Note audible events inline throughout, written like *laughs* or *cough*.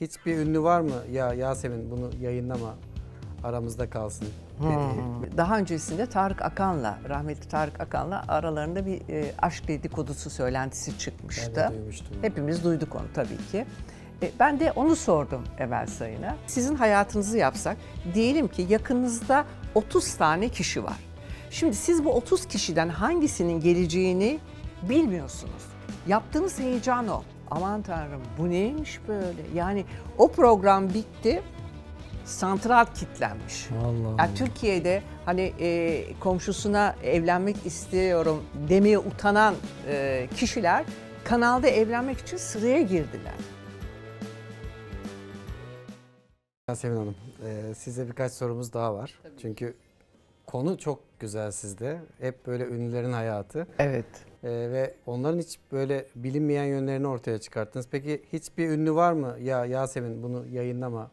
Hiçbir ünlü var mı? Ya Yasemin bunu yayınlama aramızda kalsın dediği. Daha öncesinde Tarık Akan'la, rahmetli Tarık Akan'la aralarında bir e, aşk dedikodusu söylentisi Ben çıkmıştı. de duymuştum. Hepimiz duyduk onu tabii ki. E, Ben de onu sordum Emel Sayın'a. Sizin hayatınızı yapsak, diyelim ki yakınınızda 30 tane kişi var. Şimdi siz bu 30 kişiden hangisinin geleceğini bilmiyorsunuz. Yaptığınız heyecan o. Aman tanrım bu neymiş böyle? Yani o program bitti, santral kitlenmiş. Allah Yani Türkiye'de hani e, komşusuna evlenmek istiyorum demeye utanan e, kişiler kanalda evlenmek için sıraya girdiler. Yasemin Hanım, e, size birkaç sorumuz daha var. Çünkü konu çok güzel sizde. Hep böyle ünlülerin hayatı Evet. E, ve onların hiç böyle bilinmeyen yönlerini ortaya çıkarttınız. Peki hiçbir ünlü var mı? Ya Yasemin bunu yayınlama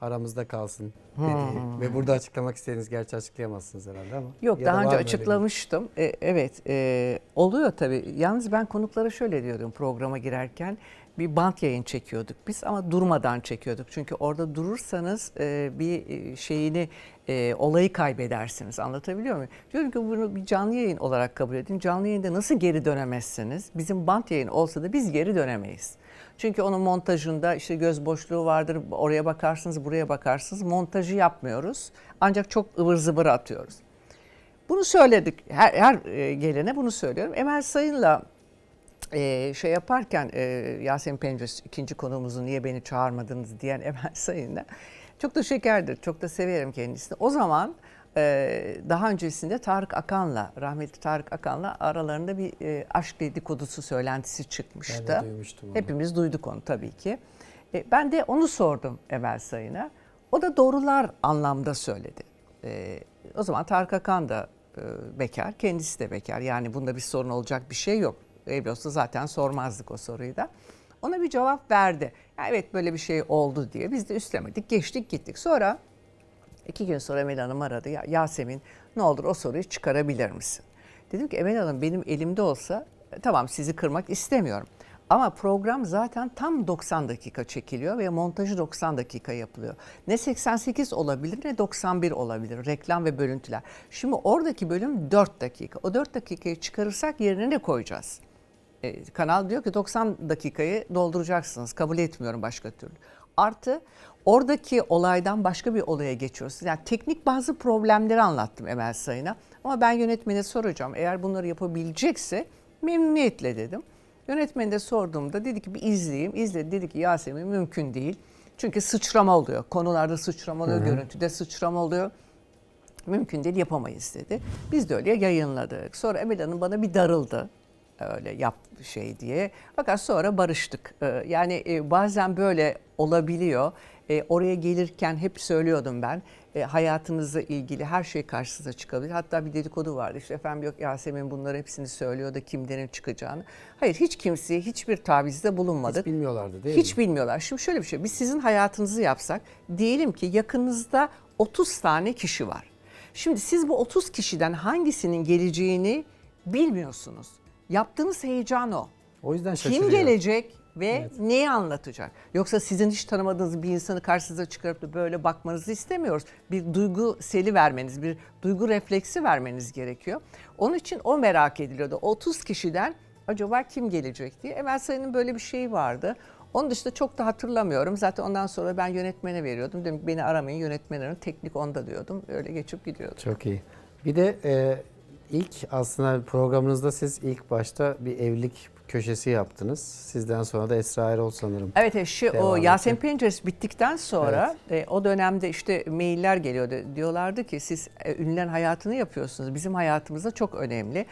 aramızda kalsın dediği ve burada açıklamak istediğiniz gerçi açıklayamazsınız herhalde ama. Yok daha önce açıklamıştım. E, evet e, oluyor tabii. Yalnız ben konuklara şöyle diyordum programa girerken. Bir bant yayın çekiyorduk biz ama durmadan çekiyorduk. Çünkü orada durursanız e, bir e, şeyini e, olayı kaybedersiniz. Anlatabiliyor muyum? Diyorum ki bunu bir canlı yayın olarak kabul edin. Canlı yayında nasıl geri dönemezsiniz? Bizim bant yayın olsa da biz geri dönemeyiz. Çünkü onun montajında işte göz boşluğu vardır. Oraya bakarsınız, buraya bakarsınız. Montajı yapmıyoruz. Ancak çok ıvır zıvır atıyoruz. Bunu söyledik. Her, her e, gelene bunu söylüyorum. Emel Sayın'la e, şey yaparken e, Yasemin Pences ikinci konuğumuzu niye beni çağırmadınız diyen *laughs* Emel Sayın'la çok da şekerdir. Çok da severim kendisini. O zaman e, daha öncesinde Tarık Akan'la, rahmetli Tarık Akan'la aralarında bir e, aşk dedikodusu söylentisi çıkmıştı. Ben de duymuştum onu. Hepimiz duyduk onu tabii ki. E, ben de onu sordum Emel Sayın'a. O da doğrular anlamda söyledi. E, o zaman Tarık Akan da e, bekar, kendisi de bekar. Yani bunda bir sorun olacak bir şey yok. Evli olsa zaten sormazdık o soruyu da. Ona bir cevap verdi. Ya evet böyle bir şey oldu diye. Biz de üstlemedik, geçtik gittik. Sonra iki gün sonra Emel Hanım aradı. Ya Yasemin ne olur o soruyu çıkarabilir misin? Dedim ki Emel Hanım benim elimde olsa e, tamam sizi kırmak istemiyorum. Ama program zaten tam 90 dakika çekiliyor ve montajı 90 dakika yapılıyor. Ne 88 olabilir ne 91 olabilir reklam ve bölüntüler. Şimdi oradaki bölüm 4 dakika. O 4 dakikayı çıkarırsak yerine ne koyacağız? E, kanal diyor ki 90 dakikayı dolduracaksınız. Kabul etmiyorum başka türlü. Artı oradaki olaydan başka bir olaya geçiyoruz. Yani teknik bazı problemleri anlattım Emel Sayın'a. Ama ben yönetmene soracağım. Eğer bunları yapabilecekse memnuniyetle dedim. Yönetmeni de sorduğumda dedi ki bir izleyeyim. İzledi dedi ki Yasemin mümkün değil. Çünkü sıçrama oluyor. Konularda sıçrama oluyor, görüntüde sıçrama oluyor mümkün değil yapamayız dedi. Biz de öyle yayınladık. Sonra Emel Hanım bana bir darıldı öyle yap şey diye. Fakat sonra barıştık. Ee, Yani e, bazen böyle olabiliyor. E, Oraya gelirken hep söylüyordum ben. e, Hayatınızla ilgili her şey karşınıza çıkabilir. Hatta bir dedikodu vardı. İşte efendim yok Yasemin bunları hepsini söylüyor da kimlerin çıkacağını. Hayır hiç kimseye hiçbir tavizde bulunmadık. Hiç bilmiyorlardı değil Hiç mi? bilmiyorlar. Şimdi şöyle bir şey. Biz sizin hayatınızı yapsak diyelim ki yakınınızda 30 tane kişi var. Şimdi siz bu 30 kişiden hangisinin geleceğini bilmiyorsunuz. Yaptığınız heyecan o. O yüzden Kim şaşırıyor. gelecek ve neyi anlatacak? Yoksa sizin hiç tanımadığınız bir insanı karşınıza çıkarıp da böyle bakmanızı istemiyoruz. Bir duygu seli vermeniz, bir duygu refleksi vermeniz gerekiyor. Onun için o merak ediliyordu. 30 kişiden acaba kim gelecek diye. Emel Sayın'ın böyle bir şeyi vardı. Onun dışında çok da hatırlamıyorum. Zaten ondan sonra ben yönetmene veriyordum. Dedim beni aramayın yönetmen arayın. Teknik onda diyordum. Öyle geçip gidiyordum. Çok iyi. Bir de e, ilk aslında programınızda siz ilk başta bir evlilik köşesi yaptınız. Sizden sonra da Esra Erol sanırım. Evet evet, şu, o Yasemin. Penceres bittikten sonra e, o dönemde işte mailler geliyordu. Diyorlardı ki siz e, ünlülerin hayatını yapıyorsunuz. Bizim hayatımızda çok önemli.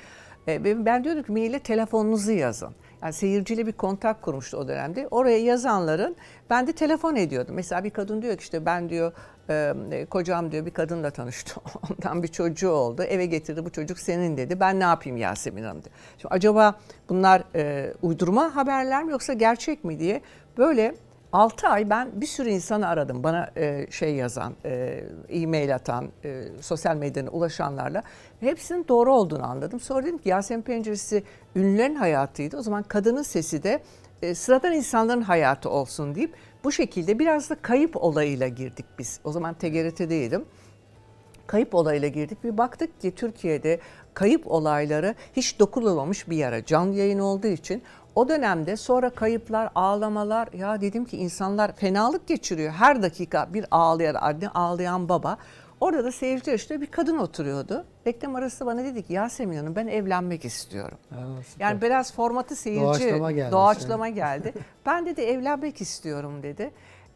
E, ben, ben diyordum ki maille telefonunuzu yazın. Yani seyirciyle bir kontak kurmuştu o dönemde. Oraya yazanların ben de telefon ediyordum. Mesela bir kadın diyor ki işte ben diyor e, kocam diyor bir kadınla tanıştı. *laughs* Ondan bir çocuğu oldu. Eve getirdi bu çocuk senin dedi. Ben ne yapayım Yasemin Hanım diyor. Şimdi acaba bunlar uydurma haberler mi yoksa gerçek mi diye böyle 6 ay ben bir sürü insanı aradım. Bana e, şey yazan, e, e-mail atan, e, sosyal medyadan ulaşanlarla. Hepsinin doğru olduğunu anladım. Sonra dedim ki Yasemin Penceresi ünlülerin hayatıydı. O zaman kadının sesi de e, sıradan insanların hayatı olsun deyip Bu şekilde biraz da kayıp olayıyla girdik biz. O zaman TGRT'deydim. Kayıp olayıyla girdik. Bir baktık ki Türkiye'de kayıp olayları hiç dokunulmamış bir yere. Canlı yayın olduğu için o dönemde sonra kayıplar, ağlamalar ya dedim ki insanlar fenalık geçiriyor. Her dakika bir ağlayan anne, ağlayan baba. Orada da seyirci işte bir kadın oturuyordu. Reklam arası bana dedi ki Yasemin Hanım ben evlenmek istiyorum. Süper. Yani biraz formatı seyirci Doğaçlama gelmiş, doğaçlama geldi. *laughs* ben dedi evlenmek istiyorum dedi.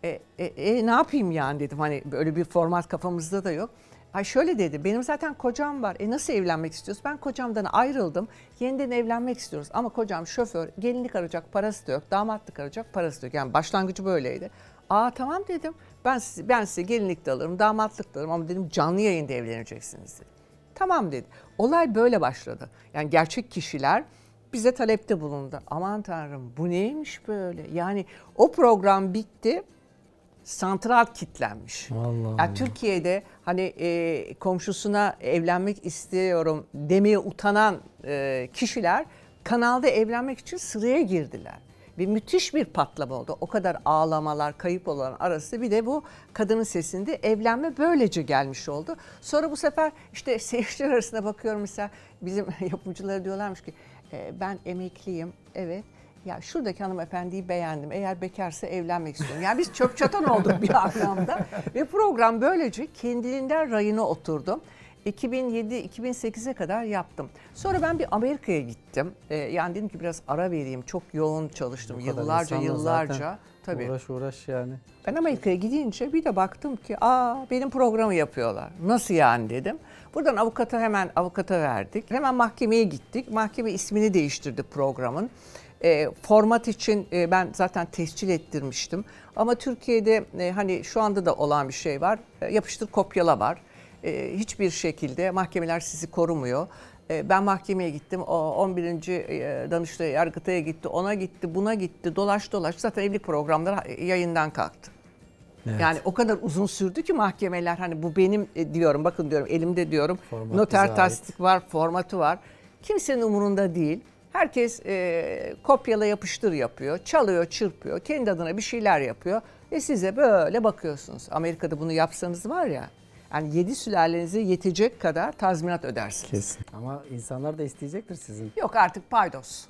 E, e, e, ne yapayım yani dedim hani böyle bir format kafamızda da yok. Ay şöyle dedi benim zaten kocam var. E nasıl evlenmek istiyorsun? Ben kocamdan ayrıldım. Yeniden evlenmek istiyoruz. Ama kocam şoför, gelinlik arayacak parası da yok. Damatlık arayacak parası da yok. Yani başlangıcı böyleydi. Aa tamam dedim. Ben size, ben size gelinlik de alırım, damatlık da alırım ama dedim canlı yayında evleneceksiniz dedim. Tamam dedi. Olay böyle başladı. Yani gerçek kişiler bize talepte bulundu. Aman tanrım bu neymiş böyle? Yani o program bitti. Santral kitlenmiş. Vallahi. Yani Türkiye'de hani e, komşusuna evlenmek istiyorum demeye utanan e, kişiler kanalda evlenmek için sıraya girdiler. Ve müthiş bir patlama oldu. O kadar ağlamalar, kayıp olan arası bir de bu kadının sesinde evlenme böylece gelmiş oldu. Sonra bu sefer işte *laughs* seyirciler arasında bakıyorum mesela bizim *laughs* yapımcıları diyorlarmış ki "E, ben emekliyim evet ya şuradaki hanımefendiyi beğendim. Eğer bekarsa evlenmek istiyorum. Yani biz çöp çatan olduk bir anlamda. *laughs* Ve program böylece kendiliğinden rayına oturdu. 2007-2008'e kadar yaptım. Sonra ben bir Amerika'ya gittim. Ee, yani dedim ki biraz ara vereyim. Çok yoğun çalıştım. Bu Yıllarca yıllarca. zaten Tabii. Uğraş uğraş yani. Ben Amerika'ya gidince bir de baktım ki aa benim programı yapıyorlar. Nasıl yani dedim. Buradan avukata hemen avukata verdik. Hemen mahkemeye gittik. Mahkeme ismini değiştirdi programın. E, format için e, ben zaten tescil ettirmiştim. Ama Türkiye'de e, hani şu anda da olan bir şey var. E, yapıştır kopyala var. E, hiçbir şekilde mahkemeler sizi korumuyor. E, Ben mahkemeye gittim. O 11. e, Danıştay Yargıtay'a gitti. Ona gitti, buna gitti. Dolaş dolaş. Zaten evlilik programları yayından kalktı. Evet. Yani o kadar uzun sürdü ki mahkemeler hani bu benim diyorum bakın diyorum elimde diyorum Format noter tasdik var formatı var. Kimsenin umurunda değil. Herkes e, kopyala yapıştır yapıyor, çalıyor, çırpıyor, kendi adına bir şeyler yapıyor ve size böyle bakıyorsunuz. Amerika'da bunu yapsanız var ya, yani yedi sülalenize yetecek kadar tazminat ödersiniz. Kesin. Ama insanlar da isteyecektir sizin. Yok artık paydos.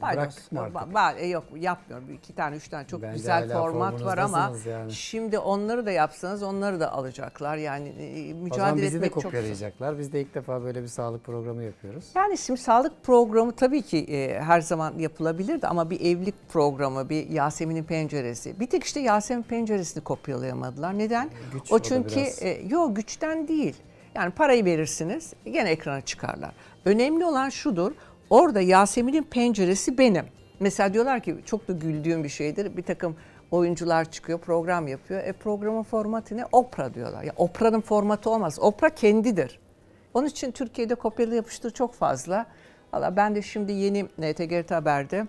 Paydos. Bıraktık mı artık? E, yok yapmıyorum. İki tane, üç tane çok Bence güzel format var ama yani. şimdi onları da yapsanız onları da alacaklar. Yani e, O mücadele bizi de etmek çok zor. kopyalayacaklar. Biz de ilk defa böyle bir sağlık programı yapıyoruz. Yani şimdi sağlık programı tabii ki e, her zaman yapılabilirdi ama bir evlilik programı, bir Yasemin'in penceresi. Bir tek işte Yasemin penceresini kopyalayamadılar. Neden? Güç o o çünkü biraz. e, yok güçten değil. Yani parayı verirsiniz, gene ekrana çıkarlar. Önemli olan şudur. Orada Yasemin'in penceresi benim. Mesela diyorlar ki çok da güldüğüm bir şeydir. Bir takım oyuncular çıkıyor, program yapıyor. E programın formatı ne? Opera diyorlar. Ya operanın formatı olmaz. Opera kendidir. Onun için Türkiye'de kopyalı yapıştır çok fazla. Valla ben de şimdi yeni e, TGRT Haber'de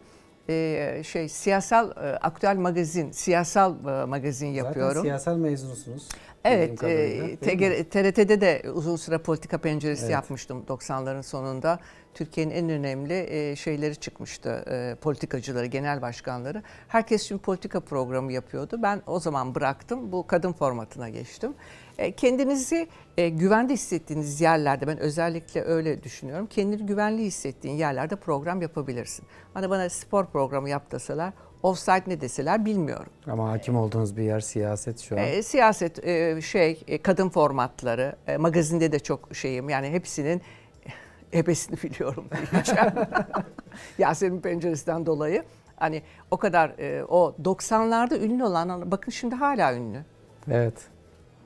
e, şey siyasal e, aktüel magazin, siyasal e, magazin yapıyorum. Zaten siyasal mezunusunuz. Evet, e? TGR TRT'de de uzun süre politika penceresi Evet. yapmıştım 90'ların sonunda. Türkiye'nin en önemli e, şeyleri çıkmıştı, e, politikacıları, genel başkanları. Herkes şimdi politika programı yapıyordu. Ben o zaman bıraktım, bu kadın formatına geçtim. E, kendinizi e, güvende hissettiğiniz yerlerde, ben özellikle öyle düşünüyorum, kendini güvenli hissettiğin yerlerde program yapabilirsin. Hani bana spor programı yap deseler, offside ne deseler bilmiyorum. Ama hakim olduğunuz bir yer siyaset şu an. E, siyaset e, şey e, kadın formatları e, magazinde de çok şeyim yani hepsinin *laughs* ebesini biliyorum diyeceğim. *laughs* Yasemin penceresinden dolayı. Hani o kadar e, o 90'larda ünlü olan bakın şimdi hala ünlü. Evet.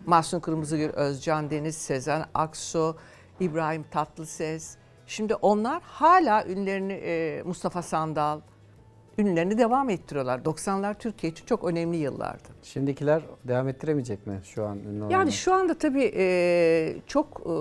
Mahsun Kırmızıgül, Özcan Deniz, Sezen Aksu, İbrahim Tatlıses. Şimdi onlar hala ünlerini e, Mustafa Sandal ünlerini devam ettiriyorlar. 90'lar Türkiye için çok önemli yıllardı. Şimdikiler devam ettiremeyecek mi şu an ünlü? Yani şu anda tabii e, çok e,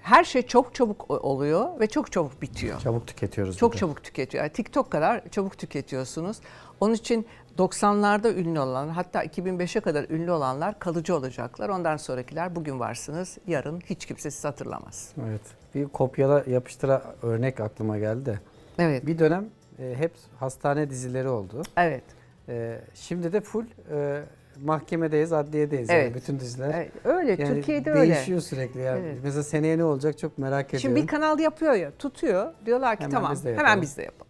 her şey çok çabuk oluyor ve çok çabuk bitiyor. Çabuk tüketiyoruz. Çok bir de. çabuk tüketiyor. Yani TikTok kadar çabuk tüketiyorsunuz. Onun için 90'larda ünlü olan hatta 2005'e kadar ünlü olanlar kalıcı olacaklar. Ondan sonrakiler bugün varsınız, yarın hiç kimse sizi hatırlamaz. Evet. Bir kopyala yapıştıra örnek aklıma geldi. Evet. Bir dönem e, hep hastane dizileri oldu. Evet. Ee, şimdi de full e, mahkemedeyiz, adliyedeyiz yani Evet. bütün diziler. Evet, öyle Yani Türkiye'de öyle. değişiyor sürekli yani. Evet. Mesela seneye ne olacak çok merak ediyorum. Şimdi bir kanal yapıyor ya, tutuyor. Diyorlar ki Hemen tamam biz hemen yapalım." biz de yapalım.